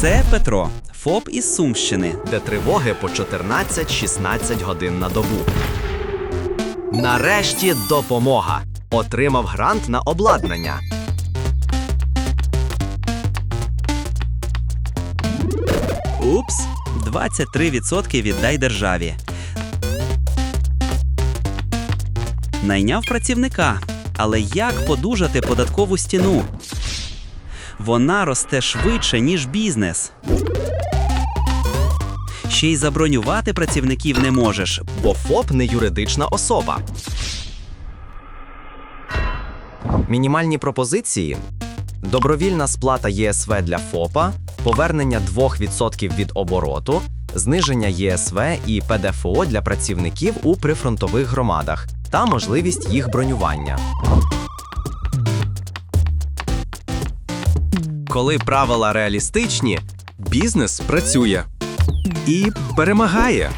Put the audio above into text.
Це Петро, ФОП із Сумщини. де тривоги по 14-16 годин на добу. Нарешті допомога. Отримав грант на обладнання. Упс, 23% віддай державі. Найняв працівника. Але як подужати податкову стіну? Вона росте швидше, ніж бізнес. Ще й забронювати працівників не можеш, бо ФОП не юридична особа. Мінімальні пропозиції: добровільна сплата ЄСВ для ФОПа, повернення 2% від обороту, зниження ЄСВ і ПДФО для працівників у прифронтових громадах та можливість їх бронювання. Коли правила реалістичні, Бізнес працює і перемагає.